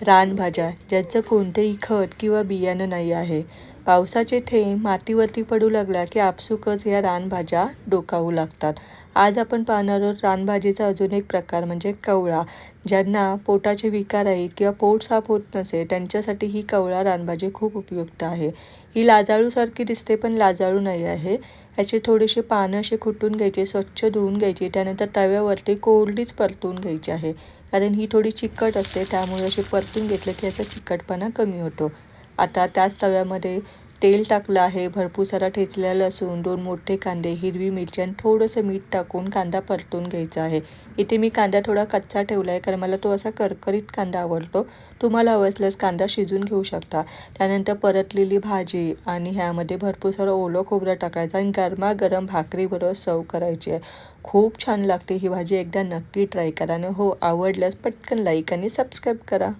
रानभाज्या ज्याचं कोणतेही खत किंवा बियाणं नाही आहे. पावसाचे थेंब मातीवरती पडू लागला की आपसुकच या रानभाज्या डोकावू लागतात. आज आपण पाहणार आहोत रानभाजीचा अजून एक प्रकार म्हणजे कवळा ज्यांना पोटाचे विकार आहेत किंवा पोट साफ होत नसेल त्यांच्यासाठी ही कवळा रानभाजी खूप उपयुक्त आहे. ही लाजाळूसारखी दिसते पण लाजाळू नाही आहे. याचे थोडेसे पानं असे खुटून घ्यायचे स्वच्छ धुवून घ्यायचे त्यानंतर तव्यावरती कोरडीच परतून घ्यायची आहे. कारण ही थोडी चिकट असते त्यामुळे असे परतून घेतलं की याचा चिकटपणा कमी होतो. आता त्याच तव्यामध्ये तेल टाकलं आहे. भरपूर सारा ठेचलेला लसूण दोन मोठे कांदे हिरवी मिरची आणि थोडंसं मीठ टाकून कांदा परतून घ्यायचा आहे. इथे मी कांदा थोडा कच्चा ठेवला आहे कारण मला तो असा करकरीत कांदा आवडतो. तुम्हाला हवं असल्यास कांदा शिजून घेऊ शकता. त्यानंतर परतलेली भाजी आणि ह्यामध्ये भरपूर सारं ओलं खोबरं टाकायचं आणि गरमागरम भाकरीबरोबर सर्व करायची आहे. खूप छान लागते ही भाजी. एकदा नक्की ट्राय करा आणि हो आवडल्यास पटकन लाईक आणि सबस्क्राईब करा.